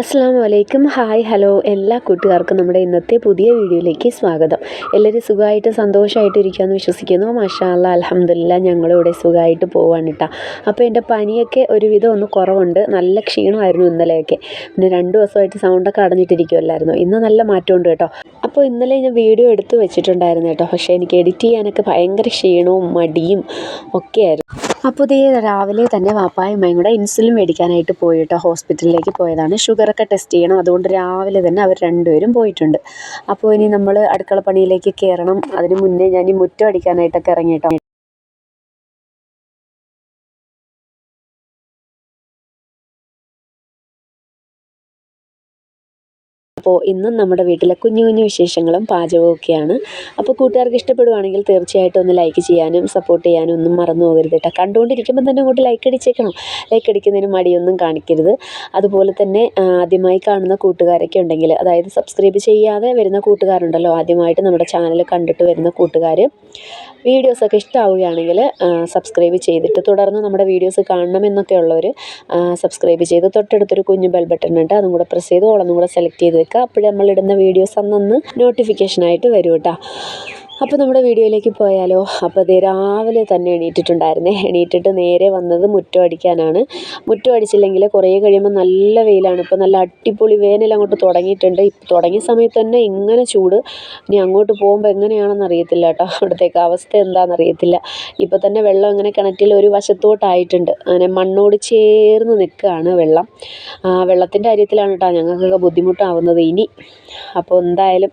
അസ്സാം വലൈക്കും hi hello. എല്ലാ കൂട്ടുകാർക്കും നമ്മുടെ ഇന്നത്തെ പുതിയ വീഡിയോയിലേക്ക് സ്വാഗതം. എല്ലാവരും സുഖമായിട്ട് സന്തോഷമായിട്ട് ഇരിക്കുകയെന്ന് വിശ്വസിക്കുന്നു. മാഷാ അല്ലാ അലഹമില്ല ഞങ്ങളിവിടെ സുഖമായിട്ട് പോവാണ് കേട്ടോ അപ്പോൾ എന്റെ പനിയൊക്കെ ഒരുവിധം ഒന്ന് കുറവുണ്ട്. നല്ല ക്ഷീണമായിരുന്നു ഇന്നലെയൊക്കെ. പിന്നെ രണ്ട് ദിവസമായിട്ട് സൗണ്ടൊക്കെ അടഞ്ഞിട്ടിരിക്കുമല്ലായിരുന്നു ഇന്ന് നല്ല മാറ്റമുണ്ട് കേട്ടോ. അപ്പോൾ ഇന്നലെ ഞാൻ വീഡിയോ എടുത്ത് വെച്ചിട്ടുണ്ടായിരുന്നു കേട്ടോ. പക്ഷേ എനിക്ക് എഡിറ്റ് ചെയ്യാനൊക്കെ ഭയങ്കര ക്ഷീണവും മടിയും ഒക്കെയായിരുന്നു. അപ്പോൾ ഇതേ രാവിലെ തന്നെ വാപ്പായും അമ്മയും കൂടെ ഇൻസുലിൻ മേടിക്കാനായിട്ട് പോയിട്ടോ ഹോസ്പിറ്റലിലേക്ക് പോയതാണ്. ഷുഗറൊക്കെ ടെസ്റ്റ് ചെയ്യണം. അതുകൊണ്ട് രാവിലെ തന്നെ അവർ രണ്ടുപേരും പോയിട്ടുണ്ട്. അപ്പോൾ ഇനി നമ്മൾ അടുക്കള പണിയിലേക്ക് കയറണം അതിന് മുന്നേ ഞാൻ ഈ മുറ്റം അടിക്കാനായിട്ടൊക്കെ ഇറങ്ങി അപ്പോൾ ഇന്നും നമ്മുടെ വീട്ടിലെ കുഞ്ഞു കുഞ്ഞു വിശേഷങ്ങളും പാചകവും ഒക്കെയാണ്. അപ്പോൾ കൂട്ടുകാർക്ക് ഇഷ്ടപ്പെടുവാണെങ്കിൽ തീർച്ചയായിട്ടും ഒന്ന് ലൈക്ക് ചെയ്യാനും സപ്പോർട്ട് ചെയ്യാനും ഒന്നും മറന്നു പോകരുത് കേട്ടോ. കണ്ടുകൊണ്ടിരിക്കുമ്പോൾ തന്നെ അങ്ങോട്ട് ലൈക്ക് അടിച്ചേക്കണം. ലൈക്ക് അടിക്കുന്നതിന് മടിയൊന്നും കാണിക്കരുത്. അതുപോലെ തന്നെ ആദ്യമായി കാണുന്ന കൂട്ടുകാരൊക്കെ ഉണ്ടെങ്കിൽ അതായത് സബ്സ്ക്രൈബ് ചെയ്യാതെ വരുന്ന കൂട്ടുകാരുണ്ടല്ലോ ആദ്യമായിട്ട് നമ്മുടെ ചാനൽ കണ്ടിട്ട് വരുന്ന കൂട്ടുകാർ വീഡിയോസൊക്കെ ഇഷ്ടമാവുകയാണെങ്കിൽ സബ്സ്ക്രൈബ് ചെയ്തിട്ട് തുടർന്ന് നമ്മുടെ വീഡിയോസ് കാണണമെന്നൊക്കെ ഉള്ളവർ സബ്സ്ക്രൈബ് ചെയ്ത് തൊട്ടടുത്തൊരു കുഞ്ഞു ബെൽ ബട്ടൺ ഉണ്ട്. അതും കൂടെ പ്രസ് ചെയ്ത് ഓളൊന്നും കൂടെ സെലക്ട് ചെയ്ത് വെക്കുക അപ്പോഴേ നമ്മളിടുന്ന വീഡിയോസ് അന്നൊന്ന് നോട്ടിഫിക്കേഷനായിട്ട് വരും കേട്ടോ അപ്പോൾ നമ്മുടെ വീഡിയോയിലേക്ക് പോയാലോ? അപ്പോൾ അതേ രാവിലെ തന്നെ എണീറ്റിട്ടുണ്ടായിരുന്നേ. എണീറ്റിട്ട് നേരെ വന്നത് മുറ്റം അടിക്കാനാണ്. മുറ്റം അടിച്ചില്ലെങ്കിൽ കുറേ കഴിയുമ്പോൾ നല്ല വെയിലാണ്. ഇപ്പോൾ നല്ല അടിപൊളി വേനൽ അങ്ങോട്ട് തുടങ്ങിയിട്ടുണ്ട്. തുടങ്ങിയ സമയത്ത് തന്നെ ഇങ്ങനെ ചൂട്. ഇനി അങ്ങോട്ട് പോകുമ്പോൾ എങ്ങനെയാണെന്ന് അറിയത്തില്ല കേട്ടോ. അവിടുത്തേക്ക് അവസ്ഥ എന്താണെന്ന് അറിയത്തില്ല. ഇപ്പോൾ തന്നെ വെള്ളം ഇങ്ങനെ കിണറ്റിൽ ഒരു വശത്തോട്ടായിട്ടുണ്ട്. അങ്ങനെ മണ്ണോട് ചേർന്ന് നിൽക്കുകയാണ് വെള്ളം. വെള്ളത്തിന്റെ കാര്യത്തിലാണ് കേട്ടോ ഞങ്ങൾക്കൊക്കെ ബുദ്ധിമുട്ടാവുന്നത് ഇനി. അപ്പോൾ എന്തായാലും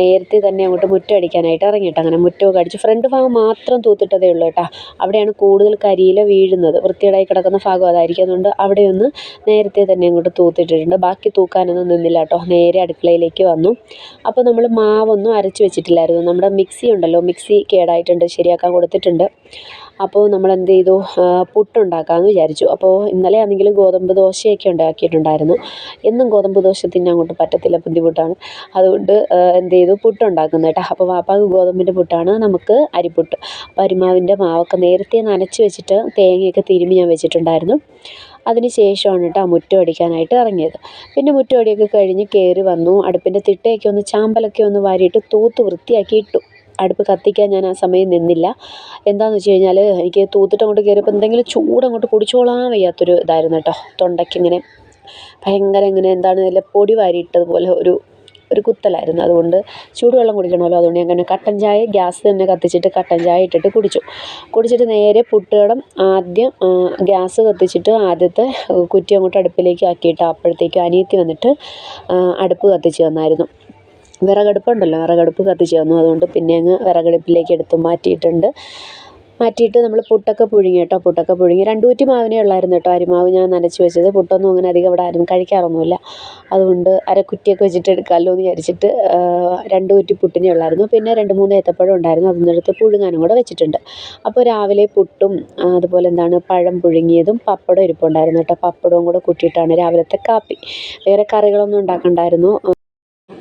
നേരത്തെ തന്നെ അങ്ങോട്ട് മുറ്റം അടിക്കാനായിട്ട് ഇറങ്ങിയിട്ട്. അങ്ങനെ മുറ്റമൊക്കെ അടിച്ച് ഫ്രണ്ട് ഭാഗം മാത്രം തൂത്തിട്ടതേ ഉള്ളൂ കേട്ടോ. അവിടെയാണ് കൂടുതൽ കരിയില വീഴുന്നത്. വൃത്തികേടായി കിടക്കുന്ന ഭാഗം അതായിരിക്കും. അതുകൊണ്ട് അവിടെയൊന്ന് നേരത്തെ തന്നെ അങ്ങോട്ട് തൂത്തിട്ടിട്ടുണ്ട്. ബാക്കി തൂക്കാനൊന്നും നിന്നില്ല കേട്ടോ. നേരെ അടുക്കളയിലേക്ക് വന്നു. അപ്പോൾ നമ്മൾ മാവൊന്നും അരച്ച് വെച്ചിട്ടില്ലായിരുന്നു. നമ്മുടെ മിക്സി ഉണ്ടല്ലോ. മിക്സി കേടായിട്ടുണ്ട്. ശരിയാക്കാൻ കൊടുത്തിട്ടുണ്ട്. അപ്പോൾ നമ്മൾ എന്ത് ചെയ്തു പുട്ടുണ്ടാക്കാമെന്ന് വിചാരിച്ചു. അപ്പോൾ ഇന്നലെ ആണെങ്കിലും ഗോതമ്പ് ദോശയൊക്കെ ഉണ്ടാക്കിയിട്ടുണ്ടായിരുന്നു. എന്നും ഗോതമ്പ് ദോശ തിന്നാൻ അങ്ങോട്ട് പറ്റത്തില്ല ബുദ്ധിമുട്ടാണ്. അതുകൊണ്ട് എന്ത് ചെയ്തു പുട്ടുണ്ടാക്കുന്നു കേട്ടോ. അപ്പോൾ വാപ്പാക്ക് ഗോതമ്പിന്റെ പുട്ടാണ് നമുക്ക് അരിപ്പുട്ട്. അപ്പോൾ അരിമാവിന്റെ മാവൊക്കെ നേരത്തെ നനച്ച് വെച്ചിട്ട് തേങ്ങയൊക്കെ തിരുമ്മി ഞാൻ വെച്ചിട്ടുണ്ടായിരുന്നു. അതിന് ശേഷമാണ് കേട്ടോ മുറ്റം അടിക്കാനായിട്ട് ഇറങ്ങിയത്. പിന്നെ മുറ്റം അടിയൊക്കെ കഴിഞ്ഞ് കയറി വന്നു. അടുപ്പിന്റെ തിട്ടയൊക്കെ ഒന്ന് ചാമ്പലൊക്കെ ഒന്ന് വാരിയിട്ട് തൂത്ത് വൃത്തിയാക്കി ഇട്ടു. അടുപ്പ് കത്തിക്കാൻ ഞാൻ ആ സമയം നിന്നില്ല. എന്താണെന്ന് വെച്ച് കഴിഞ്ഞാൽ എനിക്ക് തൂത്തിട്ട് അങ്ങോട്ട് കയറിയപ്പോൾ എന്തെങ്കിലും ചൂട് അങ്ങോട്ട് കുടിച്ചോളാൻ വയ്യാത്തൊരു ഇതായിരുന്നു കേട്ടോ. തൊണ്ടയ്ക്കിങ്ങനെ ഭയങ്കര ഇങ്ങനെ എന്താണ് നല്ല പൊടി വാരിയിട്ടതുപോലെ ഒരു ഒരു കുത്തലായിരുന്നു. അതുകൊണ്ട് ചൂടുവെള്ളം കുടിക്കണമല്ലോ. അതുകൊണ്ട് ഞാൻ അങ്ങനെ കട്ടൻ ചായ ഗ്യാസ് തന്നെ കത്തിച്ചിട്ട് കട്ടൻ ചായ ഇട്ടിട്ട് കുടിച്ചു. കുടിച്ചിട്ട് നേരെ പുട്ടുകടം ആദ്യം ഗ്യാസ് കത്തിച്ചിട്ട് ആദ്യത്തെ കുറ്റി അങ്ങോട്ട് അടുപ്പിലേക്ക് ആക്കിയിട്ട് അപ്പോഴത്തേക്കും അനിയത്തി വന്നിട്ട് അടുപ്പ് കത്തിച്ച് തന്നായിരുന്നു. വിറകടുപ്പുണ്ടല്ലോ വിറകടുപ്പ് കത്തിച്ച് തന്നു അതുകൊണ്ട് പിന്നെ അങ്ങ് വിറകടുപ്പിലേക്ക് എടുത്ത് മാറ്റിയിട്ടുണ്ട്. മാറ്റിയിട്ട് നമ്മൾ പുട്ടൊക്കെ പുഴുങ്ങി കേട്ടോ പുട്ടൊക്കെ പുഴുങ്ങി. രണ്ട് കുറ്റി മാവിനേ ഉള്ളായിരുന്നു കേട്ടോ. അരിമാവ് ഞാൻ നനച്ച് വെച്ചത്. പുട്ടൊന്നും അങ്ങനെ അധികം ഇവിടെ ആരും കഴിക്കാറൊന്നുമില്ല. അതുകൊണ്ട് അരക്കുറ്റിയൊക്കെ വെച്ചിട്ട് എടുക്കാമല്ലോ എന്ന് വിചാരിച്ചിട്ട് രണ്ട് കുറ്റി പുട്ടിനെ ഉള്ളായിരുന്നു. പിന്നെ രണ്ട് മൂന്ന് ഏത്തപ്പഴം ഉണ്ടായിരുന്നു. അതിനടുത്ത് പുഴുങ്ങാനും കൂടെ വെച്ചിട്ടുണ്ട്. അപ്പോൾ രാവിലെ പുട്ടും അതുപോലെ എന്താണ് പഴം പുഴുങ്ങിയതും പപ്പടം ഇരിപ്പുണ്ടായിരുന്നു കേട്ടോ. പപ്പടവും കൂടെ കൂട്ടിയിട്ടാണ് രാവിലത്തെ കാപ്പി. വേറെ കറികളൊന്നും ഉണ്ടാക്കണ്ടായിരുന്നു.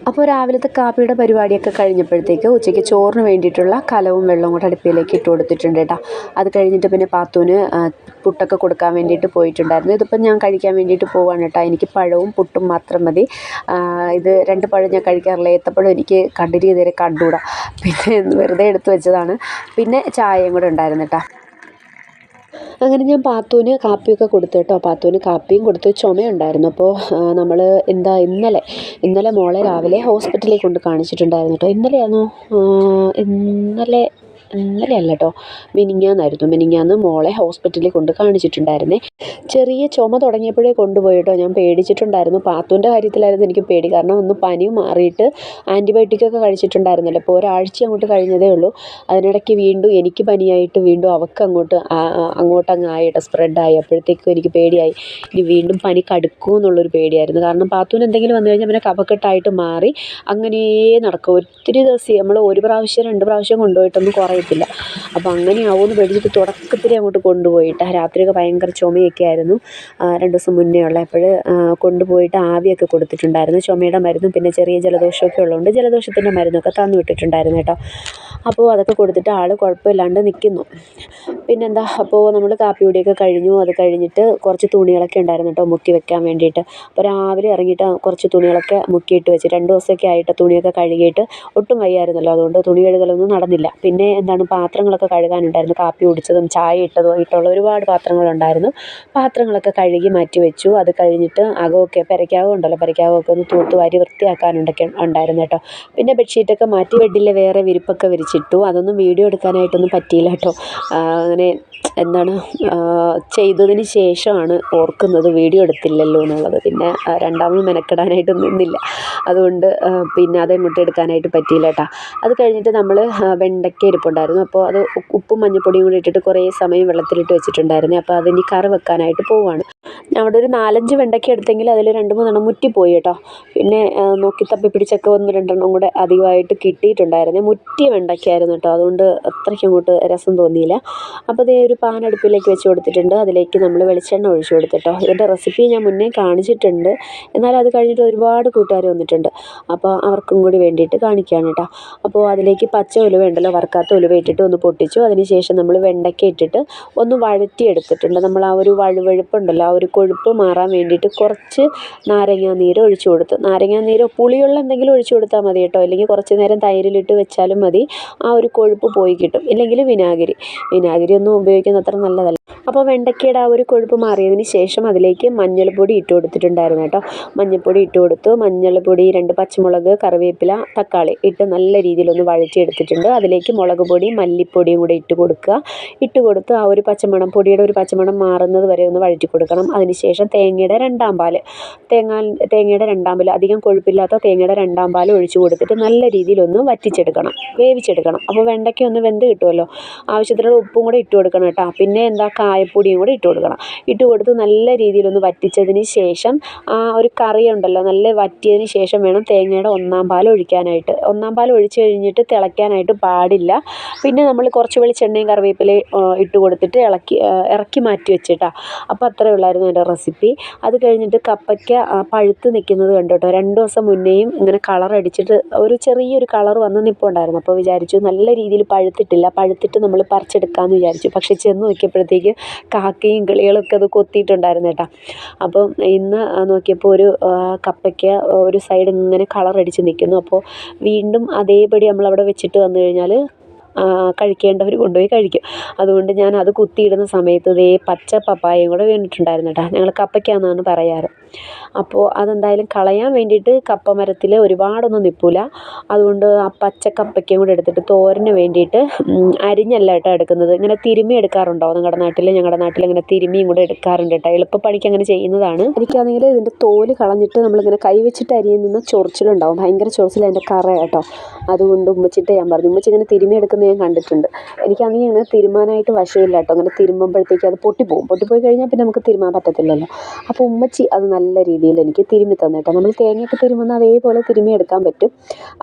അപ്പോൾ രാവിലത്തെ കാപ്പിയുടെ പരിപാടിയൊക്കെ കഴിഞ്ഞപ്പോഴത്തേക്ക് ഉച്ചയ്ക്ക് ചോറിന് വേണ്ടിയിട്ടുള്ള കലവും വെള്ളവും കൂടെ അടുപ്പിലേക്ക് ഇട്ട് കൊടുത്തിട്ടുണ്ട് കേട്ടോ. അത് കഴിഞ്ഞിട്ട് പിന്നെ പാത്തൂന് പുട്ടൊക്കെ കൊടുക്കാൻ വേണ്ടിയിട്ട് പോയിട്ടുണ്ടായിരുന്നു. ഇതിപ്പം ഞാൻ കഴിക്കാൻ വേണ്ടിയിട്ട് പോവാണ് കേട്ടോ. എനിക്ക് പഴവും പുട്ടും മാത്രം മതി. ഇത് രണ്ട് പഴം ഞാൻ കഴിക്കാറില്ല. ഏത്തപ്പഴം എനിക്ക് കണ്ടിരി ഇതുവരെ കണ്ടുകൂടാ പിന്നെ വെറുതെ എടുത്തു വെച്ചതാണ്. പിന്നെ ചായയും കൂടെ ഉണ്ടായിരുന്നു കേട്ടോ. അങ്ങനെ ഞാൻ പാത്തുവിന് കാപ്പിയൊക്കെ കൊടുത്തു കേട്ടോ. പാത്തുവിന് കാപ്പിയും കൊടുത്തു ചുമയുണ്ടായിരുന്നു. അപ്പോൾ നമ്മൾ എന്താ ഇന്നലെ ഇന്നലെ മോളെ രാവിലെ ഹോസ്പിറ്റലിൽ കൊണ്ട് കാണിച്ചിട്ടുണ്ടായിരുന്നു കേട്ടോ. ഇന്നലെയാണോ? ഇന്നലെ ഇന്നലെ അല്ല കേട്ടോ മിനിങ്ങാന്നായിരുന്നു. മിനിങ്ങാന്ന് മോളെ ഹോസ്പിറ്റലിൽ കൊണ്ട് കാണിച്ചിട്ടുണ്ടായിരുന്നേ. ചെറിയ ചുമ തുടങ്ങിയപ്പോഴേ കൊണ്ടുപോയിട്ടോ. ഞാൻ പേടിച്ചിട്ടുണ്ടായിരുന്നു. പാത്തുവിന്റെ കാര്യത്തിലായിരുന്നു എനിക്ക് പേടി. കാരണം ഒന്ന് പനി മാറിയിട്ട് ആന്റിബയോട്ടിക്കൊക്കെ കഴിച്ചിട്ടുണ്ടായിരുന്നല്ലോ. അപ്പോൾ ഒരാഴ്ച അങ്ങോട്ട് കഴിഞ്ഞതേ ഉള്ളൂ. അതിനിടയ്ക്ക് വീണ്ടും എനിക്ക് പനിയായിട്ട് വീണ്ടും അവൾക്ക് അങ്ങോട്ട് അങ്ങോട്ട് അങ്ങ് ആയിട്ട് സ്പ്രെഡായി അപ്പോഴത്തേക്കും എനിക്ക് പേടിയായി. ഇനി വീണ്ടും പനി കടുക്കും എന്നുള്ളൊരു പേടിയായിരുന്നു. കാരണം പാത്തുവിന് എന്തെങ്കിലും വന്നു കഴിഞ്ഞാൽ പിന്നെ കഫക്കെട്ടായിട്ട് മാറി അങ്ങനെ നടക്കും. ഒത്തിരി ദിവസം നമ്മൾ ഒരു പ്രാവശ്യം രണ്ട് പ്രാവശ്യം കൊണ്ടുപോയിട്ടൊന്നും കുറയത്തില്ല അപ്പോൾ അങ്ങനെ ആവുമെന്ന് പേടിച്ചിട്ട് തുടക്കത്തിലേ അങ്ങോട്ട് കൊണ്ടുപോയിട്ട് രാത്രിയൊക്കെ ഭയങ്കര ചുമയൊക്കെ ആയിരുന്നു. രണ്ട് ദിവസം മുന്നേ ഉള്ള അപ്പോൾ കൊണ്ടുപോയിട്ട് ആവിയൊക്കെ കൊടുത്തിട്ടുണ്ടായിരുന്നു. ചുമയുടെ മരുന്നും പിന്നെ ചെറിയ ജലദോഷമൊക്കെ ഉള്ളതുകൊണ്ട് ജലദോഷത്തിന്റെ മരുന്നൊക്കെ തന്നു വിട്ടിട്ടുണ്ടായിരുന്നു കേട്ടോ. അപ്പോൾ അതൊക്കെ കൊടുത്തിട്ട് ആൾ കുഴപ്പമില്ലാണ്ട് നിൽക്കുന്നു. പിന്നെന്താ അപ്പോൾ നമ്മൾ കാപ്പി പൊടിയൊക്കെ കഴിഞ്ഞു. അത് കഴിഞ്ഞിട്ട് കുറച്ച് തുണികളൊക്കെ ഉണ്ടായിരുന്നു കേട്ടോ മുക്കി വെക്കാൻ വേണ്ടിയിട്ട്. അപ്പോൾ രാവിലെ ഇറങ്ങിയിട്ട് കുറച്ച് തുണികളൊക്കെ മുക്കിയിട്ട് വെച്ച് രണ്ട് ദിവസമൊക്കെ ആയിട്ട് തുണിയൊക്കെ കഴുകിയിട്ട് ഒട്ടും വയ്യായിരുന്നല്ലോ. അതുകൊണ്ട് തുണി കഴുകലൊന്നും നടന്നില്ല. പിന്നെ എന്താണ് പാത്രങ്ങളൊക്കെ കഴുകാനുണ്ടായിരുന്നു. കാപ്പി കുടിച്ചതും ചായ ഇട്ടതും ആയിട്ടുള്ള ഒരുപാട് പാത്രങ്ങളുണ്ടായിരുന്നു. പാത്രങ്ങളൊക്കെ കഴുകി മാറ്റി വെച്ചു. അത് കഴിഞ്ഞിട്ട് അകമൊക്കെ പെരയ്ക്കകം ഉണ്ടല്ലോ. പെരയ്ക്കാവൊക്കെ ഒന്ന് തൂത്ത് വാരി വൃത്തിയാക്കാനുണ്ടൊക്കെ ഉണ്ടായിരുന്നു കേട്ടോ. പിന്നെ ബെഡ്ഷീറ്റൊക്കെ മാറ്റി. ബെഡിലെ വേറെ വിരിപ്പൊക്കെ വിരിച്ചിട്ടു അതൊന്നും വീഡിയോ എടുക്കാനായിട്ടൊന്നും പറ്റിയില്ല കേട്ടോ. അങ്ങനെ എന്താണ് ചെയ്തതിന് ശേഷമാണ് ഓർക്കുന്നത് വീഡിയോ എടുത്തില്ലല്ലോ എന്നുള്ളത്. പിന്നെ രണ്ടാമത് മെനക്കെടാനായിട്ട് നിന്നില്ല. അതുകൊണ്ട് പിന്നെ അത് ഇങ്ങോട്ട് എടുക്കാനായിട്ട് പറ്റിയില്ല കേട്ടോ. അത് കഴിഞ്ഞിട്ട് നമ്മൾ വെണ്ടയ്ക്ക ഇരിപ്പുണ്ടായിരുന്നു. അപ്പോൾ അത് ഉപ്പും മഞ്ഞൾപ്പൊടിയും കൂടി ഇട്ടിട്ട് കുറേ സമയം വെള്ളത്തിലിട്ട് വെച്ചിട്ടുണ്ടായിരുന്നു. അപ്പോൾ അതിനി കറി വെക്കാനായിട്ട് പോവുകയാണ് അവിടെ ഒരു നാലഞ്ച് വെണ്ടയ്ക്ക എടുത്തെങ്കിൽ അതിൽ രണ്ട് മൂന്നെണ്ണം മുറ്റിപ്പോയി കേട്ടോ. പിന്നെ നോക്കി തപ്പി പിടിച്ചൊക്കെ ഒന്ന് രണ്ടെണ്ണം കൂടെ അധികമായിട്ട് കിട്ടിയിട്ടുണ്ടായിരുന്നു. മുറ്റിയ വെണ്ടയ്ക്കായിരുന്നു കേട്ടോ. അതുകൊണ്ട് അത്രയ്ക്ക് അങ്ങോട്ട് രസം തോന്നിയില്ല. അപ്പോൾ ഇതേ ഒരു പാൻ അടുപ്പിലേക്ക് വെച്ച് കൊടുത്തിട്ടുണ്ട്. അതിലേക്ക് നമ്മൾ വെളിച്ചെണ്ണ ഒഴിച്ചു കൊടുത്തിട്ടോ. ഇതിന്റെ റെസിപ്പി ഞാൻ മുന്നേ കാണിച്ചിട്ടുണ്ട്. എന്നാൽ അത് കഴിഞ്ഞിട്ട് ഒരുപാട് കൂട്ടുകാർ വന്നിട്ടുണ്ട്. അപ്പോൾ അവർക്കും കൂടി വേണ്ടിയിട്ട് കാണിക്കുകയാണ് കേട്ടോ. അപ്പോൾ അതിലേക്ക് പച്ച ഉലുവ ഉണ്ടല്ലോ വറുക്കാത്ത ഉലുവ ഇട്ടിട്ട് ഒന്ന് പൊട്ടിച്ചു. അതിനുശേഷം നമ്മൾ വെണ്ടയ്ക്ക ഇട്ടിട്ട് ഒന്ന് വഴറ്റിയെടുത്തിട്ടുണ്ട്. നമ്മൾ ആ ഒരു വഴുവഴുപ്പുണ്ടല്ലോ ആ ഒരു കൊഴുപ്പ് മാറാൻ വേണ്ടിയിട്ട് കുറച്ച് നാരങ്ങാ നീര് ഒഴിച്ചു കൊടുത്തു. നാരങ്ങാ നീരോ പുളിയുള്ള എന്തെങ്കിലും ഒഴിച്ചു കൊടുത്താൽ മതി കേട്ടോ. അല്ലെങ്കിൽ കുറച്ച് നേരം തൈരിലിട്ട് വെച്ചാലും മതി. ആ ഒരു കൊഴുപ്പ് പോയി കിട്ടും. ഇല്ലെങ്കിൽ വിനാഗിരി. വിനാഗിരി ഒന്നും ഉപയോഗിക്കുന്നത് അത്ര നല്ലതല്ല. അപ്പോൾ വെണ്ടയ്ക്കയുടെ ആ ഒരു കൊഴുപ്പ് മാറിയതിന് ശേഷം അതിലേക്ക് മഞ്ഞൾപ്പൊടി ഇട്ട് കൊടുത്തിട്ടുണ്ടായിരുന്നു കേട്ടോ. മഞ്ഞൾപ്പൊടി ഇട്ട് കൊടുത്തു. മഞ്ഞൾപ്പൊടി രണ്ട് പച്ചമുളക് കറിവേപ്പില തക്കാളി ഇട്ട് നല്ല രീതിയിലൊന്ന് വഴറ്റിയെടുത്തിട്ടുണ്ട്. അതിലേക്ക് മുളക് പൊടി മല്ലിപ്പൊടിയും കൂടെ ഇട്ട് കൊടുക്കുക. ഇട്ട് കൊടുത്ത് ആ ഒരു പച്ചമണം പൊടിയുടെ ഒരു പച്ചമണം മാറുന്നത് വരെ ഒന്ന് വഴറ്റി കൊടുക്കണം. അതിനുശേഷം തേങ്ങയുടെ രണ്ടാം പാൽ. തേങ്ങ തേങ്ങയുടെ രണ്ടാം പാൽ അധികം കൊഴുപ്പില്ലാത്ത തേങ്ങയുടെ രണ്ടാം പാൽ ഒഴിച്ചു കൊടുത്തിട്ട് നല്ല രീതിയിലൊന്ന് വറ്റിച്ചെടുക്കണം. വേവിച്ചെടുക്കണം. അപ്പോൾ വെണ്ടയ്ക്ക ഒന്ന് വെന്ത് കിട്ടുമല്ലോ ആവശ്യത്തിനുള്ള ഉപ്പും കൂടെ ഇട്ട് കൊടുക്കണം കേട്ടോ. പിന്നെ എന്താ കായപ്പൊടിയും കൂടെ ഇട്ട് കൊടുക്കണം. ഇട്ട് കൊടുത്ത് നല്ല രീതിയിലൊന്ന് വറ്റിച്ചതിന് ശേഷം ആ ഒരു കറി ഉണ്ടല്ലോ നല്ല വറ്റിയതിന് ശേഷം വേണം തേങ്ങയുടെ ഒന്നാം പാൽ ഒഴിക്കാനായിട്ട്. ഒന്നാം പാൽ ഒഴിച്ച് കഴിഞ്ഞിട്ട് തിളയ്ക്കാനായിട്ട് പാടില്ല. പിന്നെ നമ്മൾ കുറച്ച് വെളിച്ചെണ്ണയും കറിവേപ്പിലയും ഇട്ട് കൊടുത്തിട്ട് ഇളക്കി ഇറക്കി മാറ്റി വെച്ചിട്ടാ. അപ്പോൾ അത്രേ ഉള്ളായിരുന്നു എന്റെ റെസിപ്പി. അത് കഴിഞ്ഞിട്ട് കപ്പയ്ക്ക പഴുത്ത് നിൽക്കുന്നത് കണ്ടു കേട്ടോ. രണ്ട് ദിവസം മുന്നേയും ഇങ്ങനെ കളർ അടിച്ചിട്ട് ഒരു ചെറിയൊരു കളർ വന്ന് നിൽപ്പുണ്ടായിരുന്നു അപ്പോൾ വിചാരിച്ചു നല്ല രീതിയിൽ പഴുത്തിട്ടില്ല. പഴുത്തിട്ട് നമ്മൾ പറിച്ചെടുക്കാമെന്ന് വിചാരിച്ചു. പക്ഷെ ചെന്ന് നോക്കിയപ്പോഴത്തേക്ക് കാക്കയും കിളികളൊക്കെ അത് കൊത്തിയിട്ടുണ്ടായിരുന്നു കേട്ടോ. അപ്പോൾ ഇന്ന് നോക്കിയപ്പോൾ ഒരു കപ്പയ്ക്ക് ഒരു സൈഡ് ഇങ്ങനെ കളർ അടിച്ച് നിൽക്കുന്നു. അപ്പോൾ വീണ്ടും അതേപടി നമ്മളവിടെ വെച്ചിട്ട് വന്നു കഴിഞ്ഞാൽ കഴിക്കേണ്ടവർ കൊണ്ടുപോയി കഴിക്കും. അതുകൊണ്ട് ഞാൻ അത് കുത്തിയിടുന്ന സമയത്ത് ഇതേ പച്ച പപ്പായയും കൂടെ വീണിട്ടുണ്ടായിരുന്നു കേട്ടോ. ഞങ്ങൾ കപ്പയ്ക്കാന്നാണ് പറയാറ്. അപ്പോൾ അതെന്തായാലും കളയാൻ വേണ്ടിയിട്ട് കപ്പ മരത്തിൽ ഒരുപാടൊന്നും നിൽപ്പില്ല അതുകൊണ്ട് ആ പച്ച കപ്പയ്ക്കയും കൂടെ എടുത്തിട്ട് തോരന് വേണ്ടിയിട്ട് അരിഞ്ഞല്ല കേട്ടോ എടുക്കുന്നത്. ഇങ്ങനെ തിരുമ്മി എടുക്കാറുണ്ടോ നിങ്ങളുടെ നാട്ടിൽ ഞങ്ങളുടെ നാട്ടിൽ ഇങ്ങനെ തിരുമ്മിയും കൂടെ എടുക്കാറുണ്ട് കേട്ടോ. എളുപ്പപ്പണിക്ക് അങ്ങനെ ചെയ്യുന്നതാണ്. എനിക്കാണെങ്കിൽ ഇതിന്റെ തോൽ കളഞ്ഞിട്ട് നമ്മളിങ്ങനെ കൈവച്ചിട്ട് അരിയുന്ന ചൊറിച്ചിലുണ്ടാവും. ഭയങ്കര ചൊറിച്ചിൽ അതിന്റെ കറ കേട്ടോ. അതുകൊണ്ട് ഉമ്മച്ചിട്ട് ഞാൻ പറഞ്ഞു. ഉമ്മച്ചി ഇങ്ങനെ തിരുമ്മി എടുക്കുന്നത് ഞാൻ കണ്ടിട്ടുണ്ട്. എനിക്കാണെങ്കിൽ ഇങ്ങനെ തിരുമാനായിട്ട് വശമില്ല കേട്ടോ. അങ്ങനെ തിരുമ്മുമ്പോഴത്തേക്ക് അത് പൊട്ടിപ്പോവും. പൊട്ടിപ്പോയി കഴിഞ്ഞാൽ പിന്നെ നമുക്ക് തിരുമാൻ പറ്റത്തില്ലല്ലോ. അപ്പോൾ ഉമ്മച്ചി അത് നല്ല രീതിയിൽ എനിക്ക് തിരുമ്മി തന്നു കേട്ടോ. നമ്മൾ തേങ്ങയൊക്കെ തിരുമ്മുന്ന അതേപോലെ തിരുമ്മി എടുക്കാൻ പറ്റും.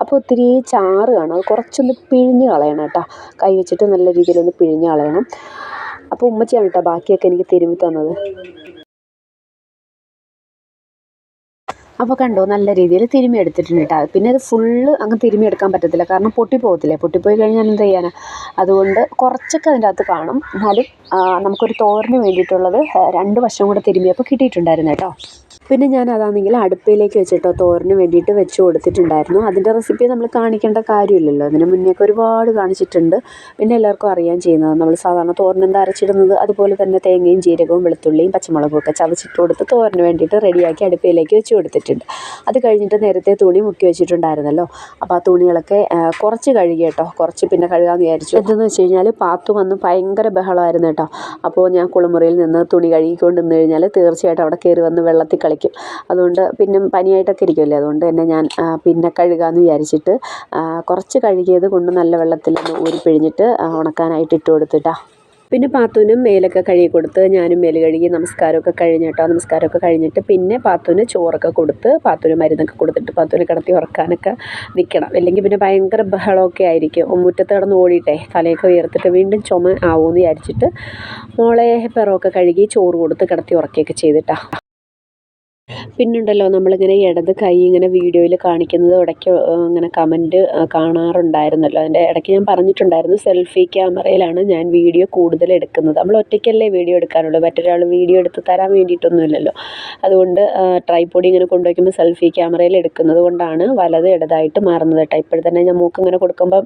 അപ്പോൾ ഒത്തിരി ചാറ് കാണും. അത് കുറച്ചൊന്ന് പിഴിഞ്ഞ് കളയണം കേട്ടോ. കൈ വെച്ചിട്ട് നല്ല രീതിയിലൊന്ന് പിഴിഞ്ഞ് കളയണം. അപ്പോൾ ഉമ്മച്ചിയാണ് കേട്ടോ ബാക്കിയൊക്കെ എനിക്ക് തിരുമ്മി തന്നത്. അപ്പോൾ കണ്ടോ നല്ല രീതിയിൽ തിരുമ്മി എടുത്തിട്ടുണ്ട് കേട്ടോ. പിന്നെ അത് ഫുള്ള് അങ്ങ് തിരുമ്മി എടുക്കാൻ പറ്റത്തില്ല. കാരണം പൊട്ടിപ്പോകത്തില്ലേ പൊട്ടിപ്പോയി കഴിഞ്ഞാൽ എന്ത് ചെയ്യാനാ? അതുകൊണ്ട് കുറച്ചൊക്കെ അതിന്റെ അകത്ത് കാണും. എന്നാലും നമുക്കൊരു തോരന് വേണ്ടിയിട്ടുള്ളത് രണ്ട് വശം കൂടെ തിരുമ്മിയപ്പോൾ കിട്ടിയിട്ടുണ്ടായിരുന്നു കേട്ടോ. പിന്നെ ഞാൻ അതാണെങ്കിൽ അടുപ്പയിലേക്ക് വെച്ചിട്ടോ തോരന് വേണ്ടിയിട്ട് വെച്ച് കൊടുത്തിട്ടുണ്ടായിരുന്നു. അതിന്റെ റെസിപ്പി നമ്മൾ കാണിക്കേണ്ട കാര്യമില്ലല്ലോ. അതിന് മുന്നേക്ക് ഒരുപാട് കാണിച്ചിട്ടുണ്ട്. പിന്നെ എല്ലാവർക്കും അറിയാൻ ചെയ്യുന്നത് നമ്മൾ സാധാരണ തോരൻ എന്താ അരച്ചിടുന്നത്? അതുപോലെ തന്നെ തേങ്ങയും ജീരകവും വെളുത്തുള്ളിയും പച്ചമുളകും ഒക്കെ ചതച്ചിട്ട് കൊടുത്ത് തോരന് വേണ്ടിയിട്ട് റെഡിയാക്കി അടുപ്പയിലേക്ക് വെച്ച് കൊടുത്തിട്ടുണ്ട്. അത് കഴിഞ്ഞിട്ട് നേരത്തെ തുണി മുക്കി വെച്ചിട്ടുണ്ടായിരുന്നല്ലോ. അപ്പോൾ ആ തുണികളൊക്കെ കുറച്ച് കഴുകി കേട്ടോ. കുറച്ച് പിന്നെ കഴുകാമെന്ന് വിചാരിച്ചു. എന്തെന്ന് വെച്ച് കഴിഞ്ഞാൽ പാത്തു വന്ന് ഭയങ്കര ബഹളമായിരുന്നു കേട്ടോ. അപ്പോൾ ഞാൻ കുളിമുറിയിൽ നിന്ന് തുണി കഴുകിക്കൊണ്ട് നിന്ന് കഴിഞ്ഞാൽ തീർച്ചയായിട്ടും അവിടെ കയറി വന്ന് വെള്ളത്തിൽ കളിക്കും അതുകൊണ്ട് പിന്നെ പനിയായിട്ടൊക്കെ ഇരിക്കുമല്ലേ അതുകൊണ്ട് തന്നെ ഞാൻ പിന്നെ കഴുകാമെന്ന് വിചാരിച്ചിട്ട് കുറച്ച് കഴുകിയത് കൊണ്ട് നല്ല വെള്ളത്തിൽ ഊരി പിഴിഞ്ഞിട്ട് ഉണക്കാനായിട്ട് ഇട്ട് കൊടുത്തിട്ടാണ് പിന്നെ പാത്തുവിനും മേലൊക്കെ കഴുകി കൊടുത്ത് ഞാനും മേൽ കഴുകി നമസ്കാരമൊക്കെ കഴിഞ്ഞ് കേട്ടോ. നമസ്കാരമൊക്കെ കഴിഞ്ഞിട്ട് പിന്നെ പാത്തുവിന് ചോറൊക്കെ കൊടുത്ത് പാത്തുവിന് മരുന്നൊക്കെ കൊടുത്തിട്ട് പാത്തുവിനെ കിടത്തി ഉറക്കാനൊക്കെ നിൽക്കണം അല്ലെങ്കിൽ പിന്നെ ഭയങ്കര ബഹളമൊക്കെ ആയിരിക്കും. മുറ്റത്ത് കിടന്ന് ഓടിയിട്ടേ തലയൊക്കെ ഉയർത്തിട്ട് വീണ്ടും ചുമ ആവുമെന്ന് വിചാരിച്ചിട്ട് മോളെ പിറവൊക്കെ കഴുകി ചോറ് കൊടുത്ത് കിടത്തി ഉറക്കുകയൊക്കെ ചെയ്തിട്ടാണ് പിന്നുണ്ടല്ലോ നമ്മളിങ്ങനെ ഇടത് കൈ ഇങ്ങനെ വീഡിയോയിൽ കാണിക്കുന്നത് ഇടയ്ക്ക് ഇങ്ങനെ കമന്റ് കാണാറുണ്ടായിരുന്നല്ലോ. അതിന്റെ ഇടയ്ക്ക് ഞാൻ പറഞ്ഞിട്ടുണ്ടായിരുന്നു സെൽഫി ക്യാമറയിലാണ് ഞാൻ വീഡിയോ കൂടുതൽ എടുക്കുന്നത്. നമ്മൾ ഒറ്റയ്ക്കല്ലേ വീഡിയോ എടുക്കാറുള്ളൂ. മറ്റൊരാൾ വീഡിയോ എടുത്ത് തരാൻ വേണ്ടിയിട്ടൊന്നുമില്ലല്ലോ. അതുകൊണ്ട് ട്രൈപോഡി ഇങ്ങനെ കൊണ്ടുവയ്ക്കുമ്പോൾ സെൽഫി ക്യാമറയിൽ എടുക്കുന്നത് കൊണ്ടാണ് വലത് ഇടതായിട്ട് മാറുന്നത് കേട്ടോ. ഇപ്പോൾ തന്നെ ഞാൻ മൂക്ക് ഇങ്ങനെ കൊടുക്കുമ്പം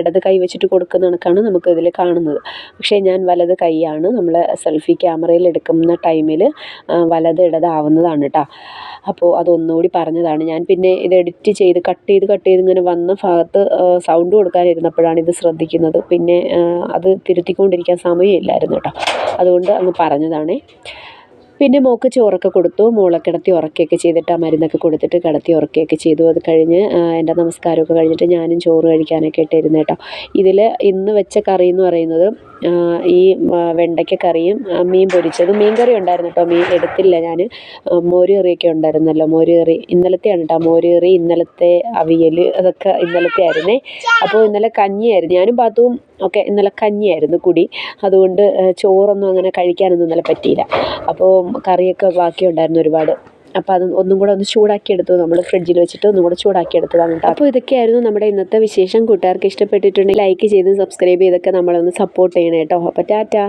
ഇടത് കൈ വെച്ചിട്ട് കൊടുക്കുന്ന കണക്കാണ് നമുക്ക് ഇതിൽ കാണുന്നത്. പക്ഷേ ഞാൻ വലത് കൈയാണ് നമ്മൾ സെൽഫി ക്യാമറയിൽ എടുക്കുന്ന ടൈമിൽ വലത് ഇടതാവുന്നതാണ്. കേട്ടോ അപ്പോൾ അതൊന്നുകൂടി പറഞ്ഞതാണ്. ഞാൻ പിന്നെ ഇത് എഡിറ്റ് ചെയ്ത് കട്ട് ചെയ്ത് കട്ട് ചെയ്ത് ഇങ്ങനെ വന്ന ഭാഗത്ത് സൗണ്ട് കൊടുക്കാനിരുന്നപ്പോഴാണ് ഇത് ശ്രദ്ധിക്കുന്നത്. പിന്നെ അത് തിരുത്തിക്കൊണ്ടിരിക്കാൻ സമയമില്ലായിരുന്നു കേട്ടോ. അതുകൊണ്ട് അങ്ങ് പറഞ്ഞതാണേ. പിന്നെ മോൾക്ക് ചോറൊക്കെ കൊടുത്തു. മോളെ കിടത്തി ഉറക്കുകയൊക്കെ ചെയ്തിട്ട് ആ മരുന്നൊക്കെ കൊടുത്തിട്ട് കിടത്തി ഉറക്കുകയൊക്കെ ചെയ്തു. അത് കഴിഞ്ഞ് എന്റെ നമസ്കാരമൊക്കെ കഴിഞ്ഞിട്ട് ഞാനും ചോറ് കഴിക്കാനൊക്കെ ഇട്ടിരുന്നു കേട്ടോ. ഇതിൽ ഇന്ന് വെച്ച കറി എന്ന് പറയുന്നത് ഈ വെണ്ടയ്ക്ക കറിയും മീൻ പൊരിച്ചതും മീൻ കറി ഉണ്ടായിരുന്നു കേട്ടോ. മീൻ എടുത്തില്ല ഞാൻ മോരുകറിയൊക്കെ ഉണ്ടായിരുന്നല്ലോ. മോരുകറി ഇന്നലത്തെയാണ് കേട്ടോ. മോരുകറി ഇന്നലത്തെ അവിയൽ അതൊക്കെ ഇന്നലത്തെ ആയിരുന്നേ. അപ്പോൾ ഇന്നലെ കഞ്ഞിയായിരുന്നു. ഞാനും പാത്തും ഒക്കെ ഇന്നലെ കഞ്ഞിയായിരുന്നു കുടി. അതുകൊണ്ട് ചോറൊന്നും അങ്ങനെ കഴിക്കാനൊന്നും ഇന്നലെ പറ്റിയില്ല. അപ്പോൾ കറിയൊക്കെ ബാക്കിയുണ്ടായിരുന്നു ഒരുപാട്. അപ്പോൾ അത് ഒന്നും കൂടെ ഒന്ന് ചൂടാക്കി എടുത്തു നമ്മൾ ഫ്രിഡ്ജിൽ വെച്ചിട്ട് ഒന്നും കൂടെ ചൂടാക്കി എടുത്തതാണ് കേട്ടോ. അപ്പോൾ ഇതൊക്കെയായിരുന്നു നമ്മുടെ ഇന്നത്തെ വിശേഷം. കൂട്ടുകാർക്ക് ഇഷ്ടപ്പെട്ടിട്ടുണ്ടെങ്കിൽ ലൈക്ക് ചെയ്ത് സബ്സ്ക്രൈബ് ചെയ്തൊക്കെ നമ്മളൊന്ന് സപ്പോർട്ട് ചെയ്യണം കേട്ടോ. അപ്പോൾ ടാറ്റാ.